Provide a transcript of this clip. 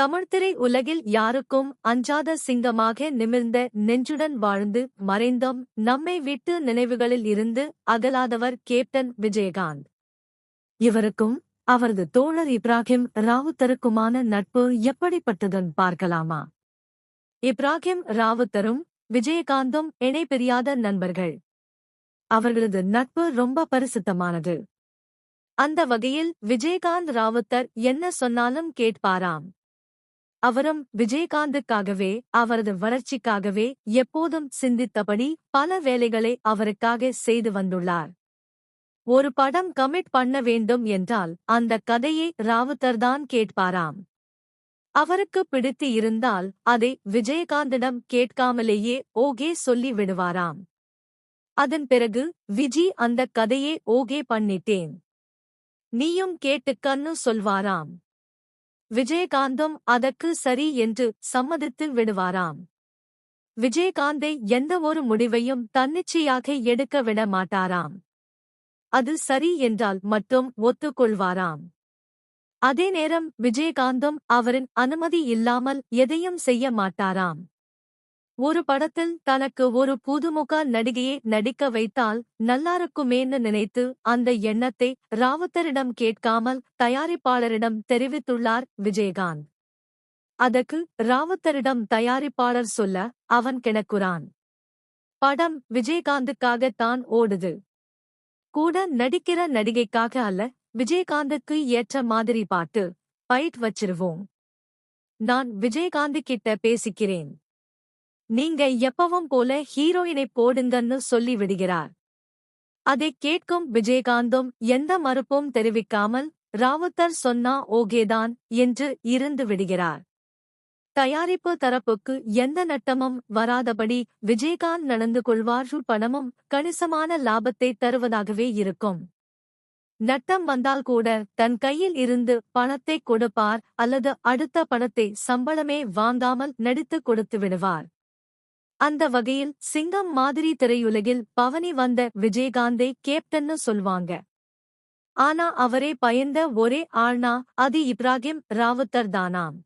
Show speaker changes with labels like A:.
A: தமிழ்த்திரை உலகில் யாருக்கும் அஞ்சாத சிங்கமாக நிமிர்ந்த நெஞ்சுடன் வாழ்ந்து மறைந்தோம். நம்மை விட்டு நினைவுகளில் இருந்து அகலாதவர் கேப்டன் விஜயகாந்த். இவருக்கும் அவரது தோழர் இப்ராஹிம் ராவுத்தருக்குமான நட்பு எப்படிப்பட்டதுன்னு பார்க்கலாமா? இப்ராஹிம் ராவுத்தரும் விஜயகாந்தும் இணைபிரியாத நண்பர்கள். அவர்களது நட்பு ரொம்ப பரிசுத்தமானது. அந்த வகையில் விஜயகாந்த் ராவுத்தர் என்ன சொன்னாலும் கேட்பாராம். அவரும் விஜயகாந்துக்காகவே அவரது வளர்ச்சிக்காகவே எப்போதும் சிந்தித்தபடி பல வேலைகளை அவருக்காக செய்து வந்துள்ளார். ஒரு படம் கமிட் பண்ண வேண்டும் என்றால் அந்த கதையை ராவுத்தர்தான் கேட்பாராம். அவருக்கு பிடித்து இருந்தால் அதை விஜயகாந்திடம் கேட்காமலேயே ஓகே சொல்லி விடுவாராம். அதன் பிறகு விஜி அந்த கதையை ஓகே பண்ணிட்டேன். நீயும் கேட்டுக்கன்னு சொல்வாராம். விஜயகாந்தும் அதற்கு சரி என்று சம்மதித்து விடுவாராம். விஜயகாந்தை எந்த ஒரு முடிவையும் தன்னிச்சையாக எடுக்க விட மாட்டாராம். அது சரி என்றால் மட்டும் ஒத்துக்கொள்வாராம். அதே நேரம் விஜயகாந்தும் அவரின் அனுமதி இல்லாமல் எதையும் செய்ய மாட்டாராம். ஒரு படத்தில் தனக்கு ஒரு புதுமுக நடிகையை நடிக்க வைத்தால் நல்லாருக்குமேன்னு நினைத்து அந்த எண்ணத்தை ராவுத்தரிடம் கேட்காமல் தயாரிப்பாளரிடம் தெரிவித்துள்ளார் விஜயகாந்த். அதற்கு ராவுத்தரிடம் தயாரிப்பாளர் சொல்ல அவன் கிணக்குறான். படம் விஜயகாந்துக்காக தான் ஓடுது. கூட நடிக்கிற நடிகைக்காக அல்ல விஜயகாந்துக்கு ஏற்ற மாதிரி பாட்டு பைட் வச்சிருவோம். நான் விஜயகாந்த் கிட்ட பேசிக்கிறேன். நீங்க எப்பவும் போல ஹீரோயினை போடுங்கன்னு சொல்லி விடுகிறார். அதை கேட்கும் விஜயகாந்தும் எந்த மறுப்பும் தெரிவிக்காமல் ராவுத்தர் சொன்னா ஓகேதான் என்று இருந்து விடுகிறார். தயாரிப்பு தரப்புக்கு எந்த நட்டமும் வராதபடி விஜயகாந்த் நடந்து கொள்வார் பணமும் கணிசமான லாபத்தை தருவதாகவே இருக்கும். நட்டம் வந்தால் கூட தன் கையில் இருந்து பணத்தை கொடுப்பார் அல்லது அடுத்த பணத்தை சம்பளமே வாங்காமல் நடித்து கொடுத்து விடுவார். அந்த வகையில் சிங்கம் மாதிரி திரையுலகில் பவனி வந்த விஜயகாந்தை கேப்டன்னு சொல்வாங்க. ஆனா அவரே பயந்த ஒரே ஆள்னா அது இப்ராஹிம் ராவுத்தர் தானாம்